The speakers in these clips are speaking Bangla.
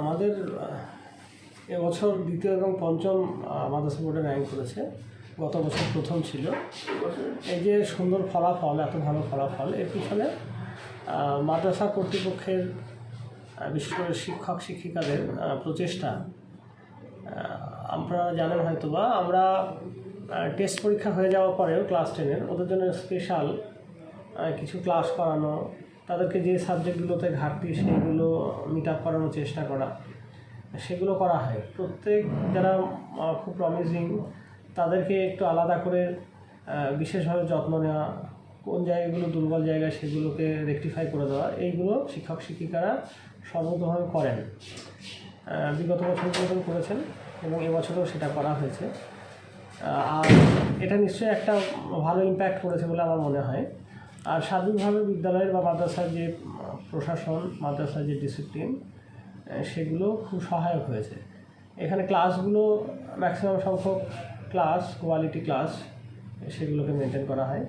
আমাদের এবছর দ্বিতীয় এবং পঞ্চম মাদ্রাসা বোর্ডে র্যাঙ্ক করেছে। গত বছর প্রথম ছিল। এই যে সুন্দর ফলাফল, এত ভালো ফলাফল, এর পিছনে মাদ্রাসা কর্তৃপক্ষের বিশেষ করে শিক্ষক, শিক্ষিকাদের প্রচেষ্টা আপনারা জানেন হয়তো বা আমরা টেস্ট পরীক্ষা হয়ে যাওয়ার পরেও ক্লাস টেনের ওদের জন্য স্পেশাল কিছু ক্লাস করানো তাদেরকে যে সাবজেক্টগুলোতে ঘাটতি সেইগুলো মিট আপ করানোর চেষ্টা করা, সেগুলো করা হয়। প্রত্যেক যারা খুব প্রমিজিং তাদেরকে একটু আলাদা করে বিশেষভাবে যত্ন নেওয়া, কোন জায়গাগুলো দুর্বল জায়গা সেগুলোকে রেকটিফাই করে দেওয়া, এইগুলো শিক্ষক, শিক্ষিকারা সর্বতভাবে করেন। বিগত বছরগুলো করেছেন এবং এবছরও সেটা করা হয়েছে। আর এটা নিশ্চয়ই একটা ভালো ইম্প্যাক্ট করেছে বলে আমার মনে হয়। আর স্বাধীনভাবে বিদ্যালয়ের বা মাদ্রাসার যে প্রশাসন, মাদ্রাসার যে ডিসিপ্লিন সেগুলো খুব সহায়ক হয়েছে। এখানে ক্লাসগুলো ম্যাক্সিমাম সংখ্যক ক্লাস কোয়ালিটি ক্লাস সেগুলোকে মেনটেন করা হয়।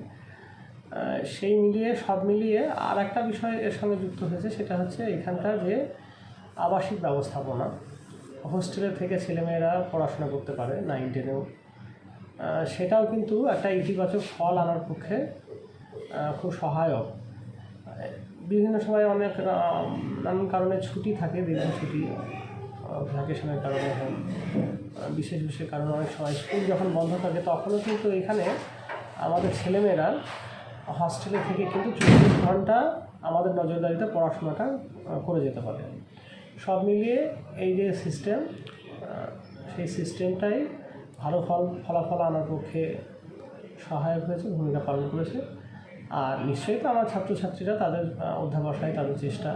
সেই মিলিয়ে, সব মিলিয়ে আর একটা বিষয় এর সঙ্গে যুক্ত হয়েছে, সেটা হচ্ছে এখানকার যে আবাসিক ব্যবস্থাপনা। হোস্টেলে থেকে ছেলেমেয়েরা পড়াশোনা করতে পারে নাইন টেনেও সেটাও কিন্তু একটা ইতিবাচক ফল আনার পক্ষে খুব সহায়ক। বিভিন্ন সময় অনেক নানান কারণে ছুটি থাকে দীর্ঘ ছুটি ভ্যাকেশনের কারণে বিশেষ বিশেষ কারণে অনেক সময় স্কুল যখন বন্ধ থাকে, তখনও কিন্তু এখানে আমাদের ছেলেমেয়েরা হস্টেলে থেকে কিন্তু চব্বিশ ঘণ্টা আমাদের নজরদারিতে পড়াশোনাটা করে যেতে পারে। সব মিলিয়ে এই যে সিস্টেম সেই সিস্টেমটাই ভালো ফল, ফলাফল আনার পক্ষে সহায়ক হয়েছে, ভূমিকা পালন করেছে। আর নিশ্চয়ই তো আমার ছাত্রছাত্রীরা তাদের অধ্যাবসায় তাদের চেষ্টা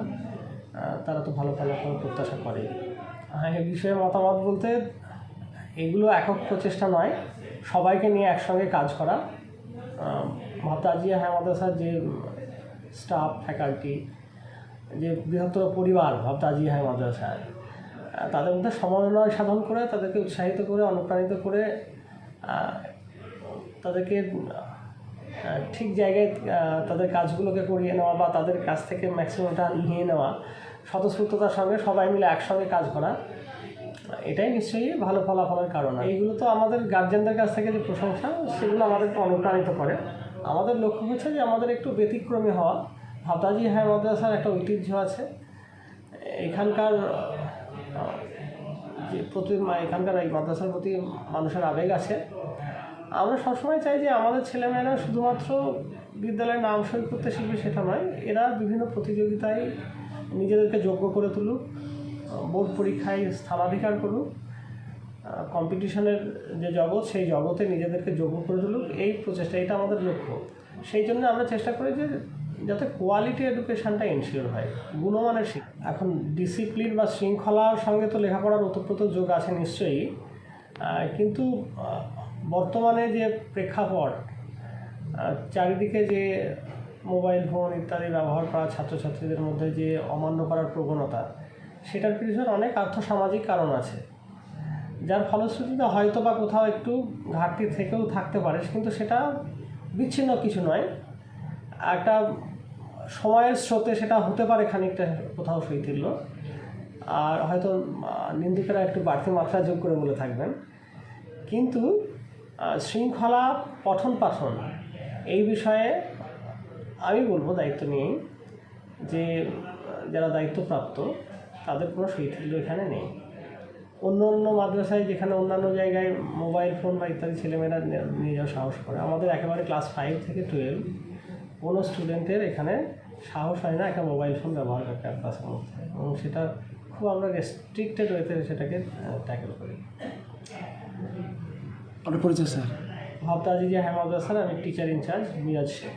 তারা তো ভালো ফলাফল প্রত্যাশা করে। হ্যাঁ এই বিষয়ে মতামত বলতে এগুলো একক প্রচেষ্টা নয়, সবাইকে নিয়ে একসঙ্গে কাজ করা। ভাবতাজিয়া হ্যাঁ মাদ্রাসার যে স্টাফ, ফ্যাকাল্টি, যে বৃহত্তর পরিবার ভাবতাজি হাই মাদ্রাসায় তাদের মধ্যে সমন্বয় সাধন করে, তাদেরকে উৎসাহিত করে, অনুপ্রাণিত করে তাদেরকে ঠিক জায়গায় তাদের কাজগুলোকে করিয়ে নেওয়া বা তাদের কাছ থেকে ম্যাক্সিমামটা নিয়ে নেওয়া, স্বতঃস্ফূর্ততার সঙ্গে সবাই মিলে একসঙ্গে কাজ করা, এটাই নিশ্চয়ই ভালো ফলাফলের কারণ। এইগুলো তো আমাদের গার্জেনদের কাছ থেকে যে প্রশংসা, সেগুলো আমাদেরকে অনুপ্রাণিত করে। আমাদের লক্ষ্য হচ্ছে যে আমাদের একটু ব্যতিক্রমী হওয়া। ভাবতাজি হ্যাঁ মাদ্রাসার একটা ঐতিহ্য আছে। এখানকার যে প্রতি এখানকার এই মাদ্রাসার প্রতি মানুষের আবেগ আছে। আমরা সবসময় চাই যে আমাদের ছেলেমেয়েরা শুধুমাত্র বিদ্যালয়ের নাম সই করতে শিখবে সেটা নয়, এরা বিভিন্ন প্রতিযোগিতায় নিজেদেরকে যোগ্য করে তুলুক, বোর্ড পরীক্ষায় স্থানাধিকার করুক কম্পিটিশনের যে জগৎ, সেই জগতে নিজেদেরকে যোগ্য করে তুলুক, এই প্রচেষ্টা, এটা আমাদের লক্ষ্য। সেই জন্য আমরা চেষ্টা করি যে যাতে কোয়ালিটি এডুকেশানটা এনশিওর হয়, গুণমানের শিক্ষা। এখন ডিসিপ্লিন বা শৃঙ্খলার সঙ্গে তো লেখাপড়ার ওতপ্রোত যোগ আছে নিশ্চয়ই কিন্তু বর্তমানে যে প্রেক্ষাপট চারিদিকে যে মোবাইল ফোন ইত্যাদি ব্যবহার করা ছাত্রছাত্রীদের মধ্যে যে অমান্য করার প্রবণতা, সেটার পিছনে অনেক আর্থসামাজিক কারণ আছে। যার ফলশ্রুতিতে হয়তো বা কোথাও একটু ঘাটতি থেকেও থাকতে পারে, কিন্তু সেটা বিচ্ছিন্ন কিছু নয়। একটা সময়ের স্রোতে সেটা হতে পারে খানিকটা কোথাও শৈথিল্য। আর হয়তো নিন্দুকেরা একটু বাড়তি মাত্রা যোগ করে বলে থাকবেন। কিন্তু শৃঙ্খলা পঠন পাঠন এই বিষয়ে আমি বলব দায়িত্ব নিয়েই যে, যারা দায়িত্বপ্রাপ্ত, তাদের কোনো শৈথিল্য এখানে নেই। অন্য অন্য মাদ্রাসায় যেখানে অন্যান্য জায়গায় মোবাইল ফোন বা ইত্যাদি ছেলেমেয়েরা নিয়ে যাওয়ার সাহস করে। আমাদের একেবারে ক্লাস ফাইভ থেকে টুয়েলভ কোনো স্টুডেন্টের এখানে সাহস হয় না একটা মোবাইল ফোন ব্যবহার করতে ক্লাসের মধ্যে। এবং সেটা খুব আমরা রেস্ট্রিক্টেড ওয়েতে সেটাকে ট্যাকেল করি। আপনার পরিচয় স্যার ভাবতা যে হ্যাঁ স্যার আমি টিচার ইনচার্জ মিরাজ শেখ